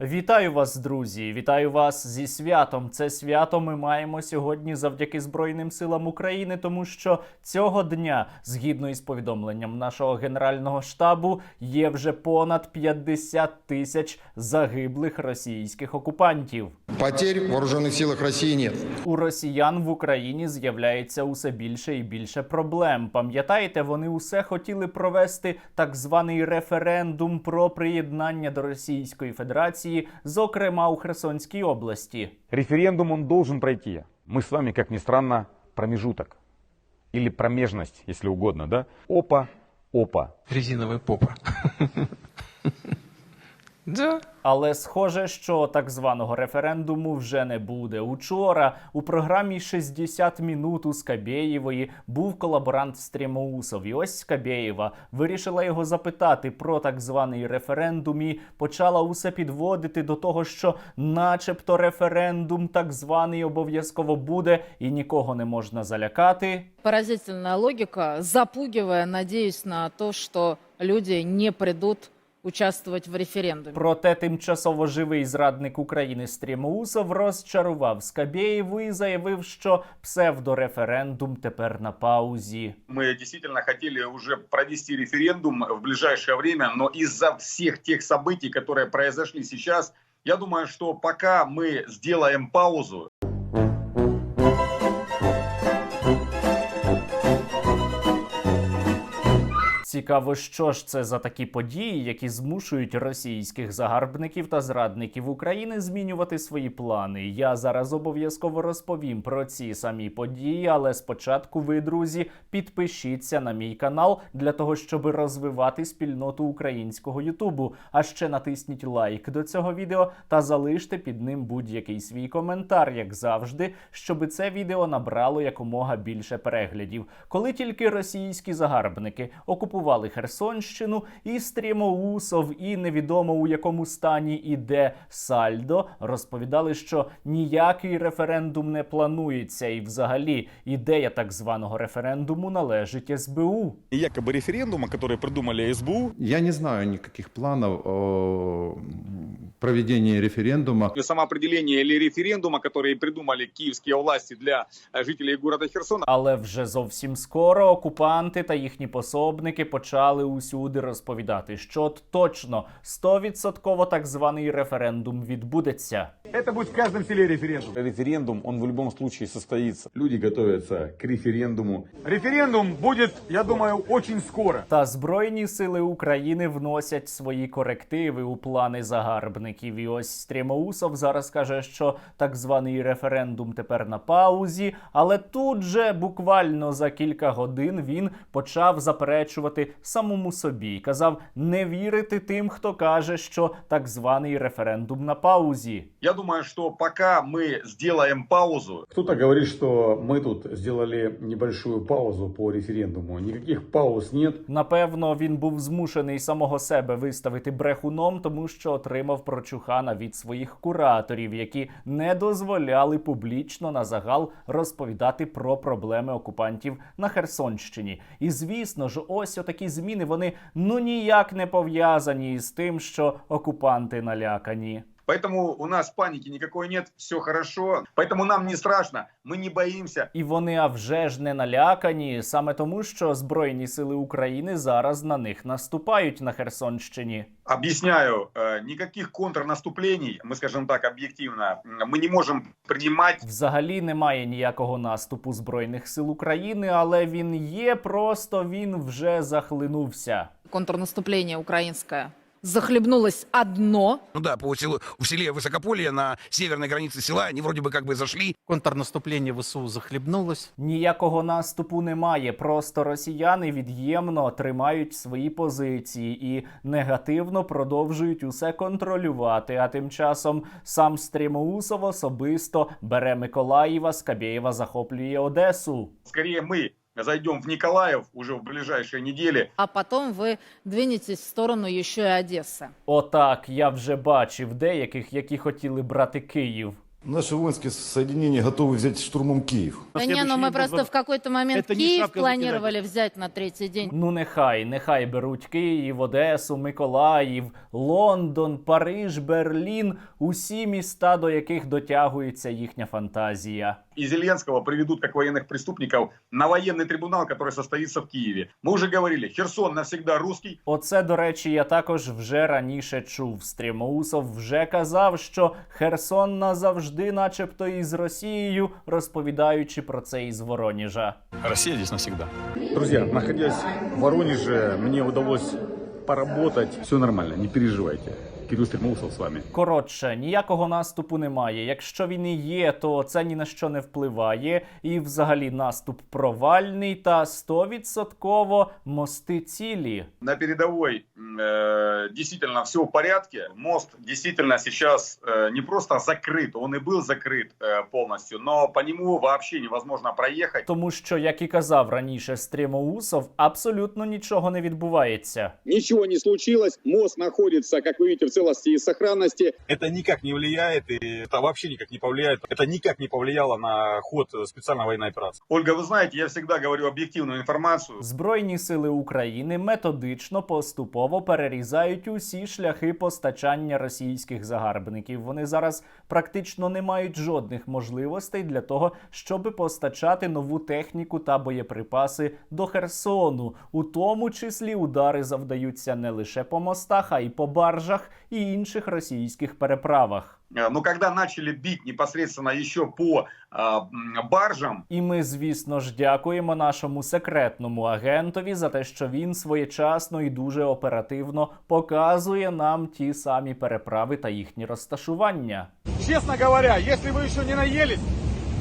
Вітаю вас, друзі! Вітаю вас зі святом. Це свято ми маємо сьогодні завдяки Збройним силам України, тому що цього дня, згідно із повідомленням нашого генерального штабу, є вже понад 50 тисяч загиблих російських окупантів. Потерь в вооруженных силах России нет. У росіян в Україні з'являється усе більше і більше проблем. Пам'ятаєте, вони усе хотіли провести так званий референдум про приєднання до Російської Федерації, зокрема у Херсонській області. Референдум он должен пройти. Мы с вами, как ни странно, промежуток. Или промежность, если угодно, да? Опа, опа. резиновая попа. Да. Але схоже, що так званого референдуму вже не буде. Учора у програмі «60 минут у Скабєєвої був колаборант Стрімоусов. І ось Скабєєва вирішила його запитати про так званий референдум і почала усе підводити до того, що, начебто, референдум так званий обов'язково буде, і нікого не можна залякати. Поразительная логика, запугивая, надеюсь на то, что люди не придут участвовать в референдуме. Проте тимчасово живий зрадник України Стрімоусов розчарував Скабєєву і заявив, що псевдореферендум тепер на паузі. Мы действительно хотели уже провести референдум в ближайшее время, но из-за всех тех событий, которые произошли сейчас, я думаю, что пока мы сделаем паузу, Цікаво, що ж це за такі події, які змушують російських загарбників та зрадників України змінювати свої плани. Я зараз обов'язково розповім про ці самі події, але спочатку ви, друзі, підпишіться на мій канал для того, щоб розвивати спільноту українського Ютубу. А ще натисніть лайк до цього відео та залиште під ним будь-який свій коментар, як завжди, щоб це відео набрало якомога більше переглядів. Коли тільки російські загарбники окупували Херсонщину, і Стрімоусов, і невідомо у якому стані іде Сальдо, розповідали, що ніякий референдум не планується, і взагалі ідея так званого референдуму належить СБУ. Якоби референдуму, референдума, который придумали СБУ, Я не знаю ніяких планів. о проведении референдума. самоопределение или референдума, которые придумали киевские власти для э, жителей города Херсона, Але вже зовсім скоро окупанти та їхні пособники почали усюди розповідати, що от точно 100% так званий референдум відбудеться. это будет в каждом селе референдум. Референдум, он в любом случае состоится. Люди готовятся к референдуму. Референдум будет, я думаю, очень скоро. Та Збройні сили України вносять свої корективи у плани загарбників. І ось Стрімоусов зараз каже, що так званий референдум тепер на паузі. Але тут же буквально за кілька годин він почав заперечувати самому собі. Казав не вірити тим, хто каже, що так званий референдум на паузі. я думаю, что пока мы сделаем паузу, Кто-то говорит, что мы тут сделали небольшую паузу по референдуму. Никаких пауз нет. Напевно, він був змушений самого себе виставити брехуном, тому що отримав прочухана від своїх кураторів, які не дозволяли публічно на загал розповідати про проблеми окупантів на Херсонщині. І звісно ж, ось отакі зміни вони ну ніяк не пов'язані із тим, що окупанти налякані. поэтому у нас паники никакой нет, все хорошо, поэтому нам не страшно, мы не боимся. І вони а вже ж не налякані, саме тому, що Збройні сили України зараз на них наступають на Херсонщині. Объясняю, э, никаких контрнаступлений, мы скажем так объективно, м, мы не можем принимать Взагалі немає ніякого наступу збройних сил України, але він є. Просто він вже захлинувся. Контрнаступление украинское захлебнулось одно. Ну да, по селу, в селе Высокополье на северной границе села они вроде бы как бы зашли. Контрнаступление ВСУ захлебнулось. Ніякого наступу немає. Просто росіяни від'ємно тримають свої позиції і негативно продовжують усе контролювати. А тим часом сам Стрімоусов особисто бере Миколаєва, Скабєєва захоплює Одесу. скорее мы зайдем в Николаев уже в ближайшие недели, А потом вы двинетесь в сторону еще и Одессы. Отак я вже бачив деяких, які хотіли брати Київ. Наши воинские соединения готовы взять штурмом Киев. Да не, но мы просто в какой-то момент Это не Киев шапка планировали взять на третий день. Ну нехай, нехай беруть Київ, Одесу, Миколаїв, Лондон, Париж, Берлін, усі міста, до яких дотягується їхня фантазія. И Зеленского приведут как военных преступников на военный трибунал, который состоится в Киеве. Мы уже говорили, Херсон навсегда русский, Оце, до речі, я також вже раніше чув. Стрімоусов вже казав, що Херсон назавжди, начебто, із Росією, розповідаючи про це із Вороніжа. Россия здесь навсегда. Друзья, находясь в Воронеже, мне удалось поработать. Все нормально, не переживайте. Кирилл Стремоусов с вами. Коротше, ніякого наступу немає. Якщо він і є, то це ні на що не впливає. І взагалі наступ провальний та стовідсотково мости цілі. на передовой э, действительно все в порядке. Мост действительно сейчас э, не просто закрыт, он и был закрыт э, полностью, но по нему вообще невозможно проехать. Тому що, як і казав раніше Стрімоусов, абсолютно нічого не відбувається. Ничего не случилось. Мост находится, как вы видите, в целости и сохранности. Это никак не влияет, и это вообще никак не повлияет. Это никак не повлияло на ход специальной военной операции. Ольга, вы знаете, я всегда говорю объективную информацию. Збройні сили України методично поступово перерізають усі шляхи постачання російських загарбників. Вони зараз практично не мають жодних можливостей для того, щоб постачати нову техніку та боєприпаси до Херсону. У тому числі удари завдаються не лише по мостах, а й по баржах і інших російських переправах. Э, Но когда начали бить непосредственно еще по э, м, баржам, І ми, звісно ж, дякуємо нашому секретному агентові за те, що він своєчасно і дуже оперативно показує нам ті самі переправи та їхні розташування. Честно говоря, если вы еще не наелись,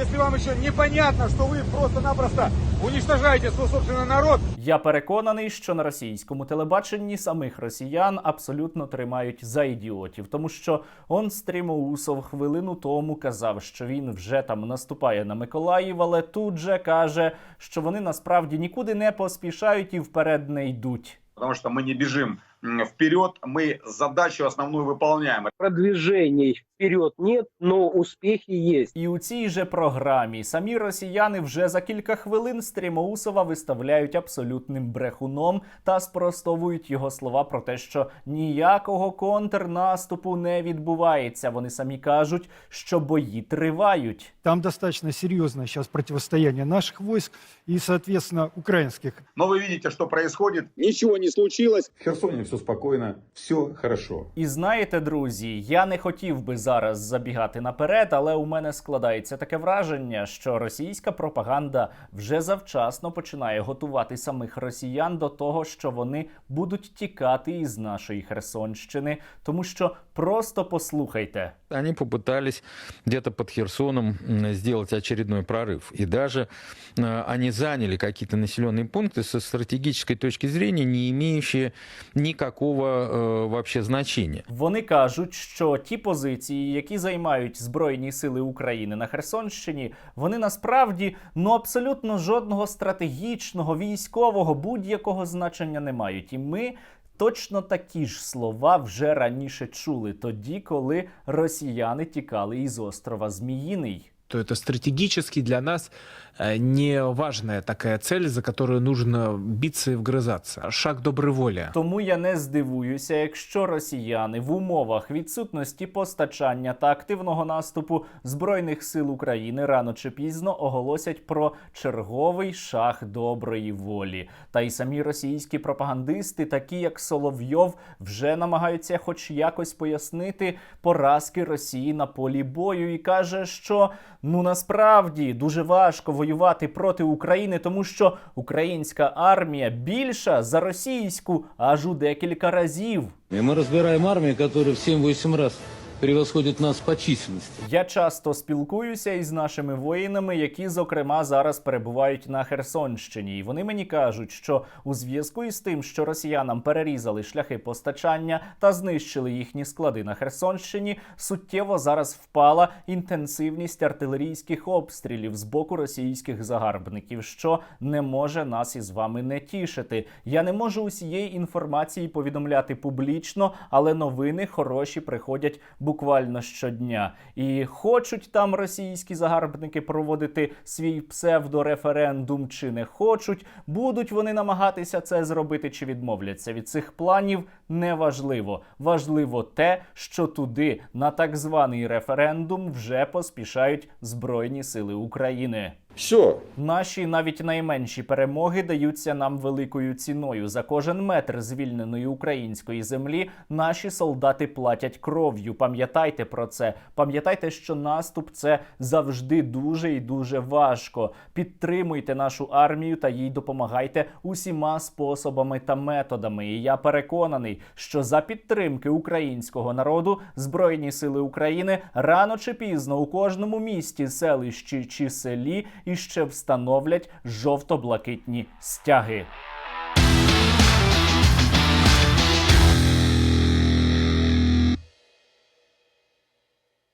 если вам еще непонятно, что вы просто-напросто уничтожаете свій собственний народ, Я переконаний, що на російському телебаченні самих росіян абсолютно тримають за ідіотів, тому що он Стрімоусов хвилину тому казав, що він вже там наступає на Миколаїв, але тут же каже, що вони насправді нікуди не поспішають і вперед не йдуть. Тому що ми не бежим м, вперед, мы задачу основную выполняем. Продвижений вперед нет, но успехи есть. І у цій же програмі самі росіяни вже за кілька хвилин Стрімоусова виставляють абсолютним брехуном та спростовують його слова про те, що ніякого контрнаступу не відбувається. Вони самі кажуть, що бої тривають. Там достаточно серьезное сейчас противостояние наших войск и, соответственно, украинских. Но вы видите, что происходит. Ничего не случилось. В Херсоне все спокійно, все хорошо. І знаєте, друзі, я не хотів би зараз забігати наперед, але у мене складається таке враження, що російська пропаганда вже завчасно починає готувати самих росіян до того, що вони будуть тікати із нашої Херсонщини, тому що просто послухайте. Они попытались где-то под Херсоном м, сделать очередной прорыв. И даже э, они заняли какие-то населенные пункты со стратегической точки зрения, не имеющие никакого э, вообще значения. Вони кажуть, що ті позиції, які займають Збройні сили України на Херсонщині, вони насправді ну абсолютно жодного стратегічного, військового будь-якого значення не мають. І ми. Точно такі ж слова вже раніше чули, тоді, коли росіяни тікали із острова Зміїний То это стратегически для нас э, не важная такая цель, за которую нужно биться и вгрызаться. Шаг доброй воли. Тому я не здивуюся, якщо росіяни в умовах відсутності постачання та активного наступу збройних сил України рано чи пізно оголосять про черговий шаг доброї волі. Та й самі російські пропагандисти, такі як Соловйов, вже намагаються, хоч якось пояснити поразки Росії на полі бою, і каже, що ну насправді дуже важко воювати проти України, тому що українська армія більша за російську аж у декілька разів. І Ми розбираємо армію, яка в 7-8 раз превосходит нас по численности. Я часто спілкуюся із нашими воїнами, які, зокрема, зараз перебувають на Херсонщині. І вони мені кажуть, що у зв'язку із тим, що росіянам перерізали шляхи постачання та знищили їхні склади на Херсонщині, суттєво зараз впала інтенсивність артилерійських обстрілів з боку російських загарбників, що не може нас із вами не тішити. Я не можу усієї інформації повідомляти публічно, але новини хороші приходять буквально буквально щодня. І хочуть там російські загарбники проводити свій псевдореферендум чи не хочуть, будуть вони намагатися це зробити чи відмовляться від цих планів. Неважливо. Важливо те, що туди на так званий референдум вже поспішають Збройні Сили України. Все. Наші навіть найменші перемоги даються нам великою ціною. За кожен метр звільненої української землі наші солдати платять кров'ю. Пам'ятайте про це. Пам'ятайте, що наступ це завжди дуже і дуже важко. Підтримуйте нашу армію та їй допомагайте усіма способами та методами. І я переконаний, що за підтримки українського народу Збройні сили України рано чи пізно у кожному місті, селищі чи селі іще встановлять жовто-блакитні стяги.